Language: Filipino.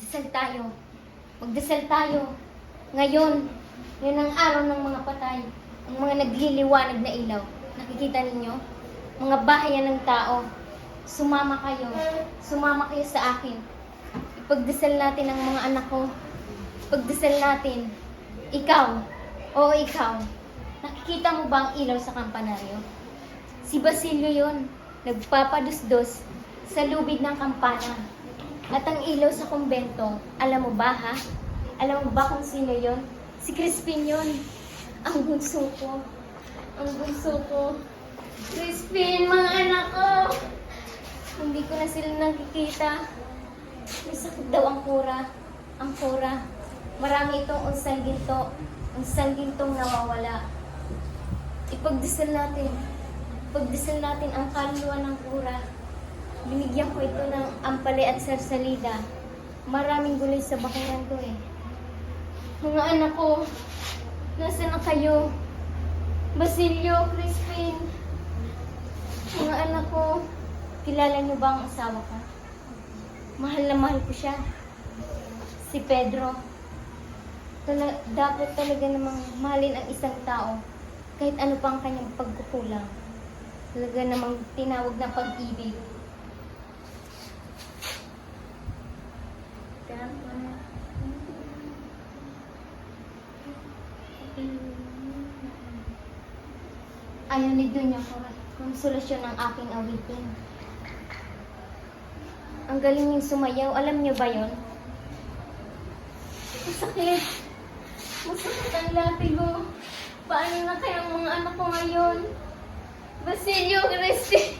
Magdasal tayo. Magdasal tayo. Ngayon, yun ang araw ng mga patay. Ang mga nagliliwanag na ilaw. Nakikita ninyo? Mga bahayan ng tao. Sumama kayo. Sumama kayo sa akin. Ipagdasal natin ang mga anak ko. Ipagdasal natin. Ikaw. Oo, ikaw. Nakikita mo ba ang ilaw sa kampanaryo? Si Basilio yon, nagpapadusdos sa lubid ng kampana. At ang ilaw sa kumbento, alam mo ba ha? Alam mo ba kung sino yon? Si Crispin yon. Ang bunso ko. Ang bunso ko. Crispin, mga anak ko! Hindi ko na sila nakikita. May sakit daw ang kura. Ang kura. Marami itong unsang ginto. Unsang gintong nawawala. Ipagdasal natin. Ipagdasal natin ang kaluluwa ng kura. Binigyan ko ito ng ampale at sarsalida. Maraming gulay sa bakuran ko eh. Mga anak ko, nasa na kayo? Basilio, Crispin. Mga anak ko, kilala niyo ba ang asawa ko? Mahal na mahal ko siya. Si Pedro. Tala- dapat talaga namang mahalin ang isang tao kahit ano pa ang kanyang pagkukulang. Talaga namang tinawag na pag-ibig. Ayaw ni Dunya ko konsolasyon ng aking awitin. Ang galing niyong sumayaw. Alam niyo ba yon? Masakit. Masakit ang latigo. Paano na kaya ang mga anak ko ngayon? Basilio Cristi!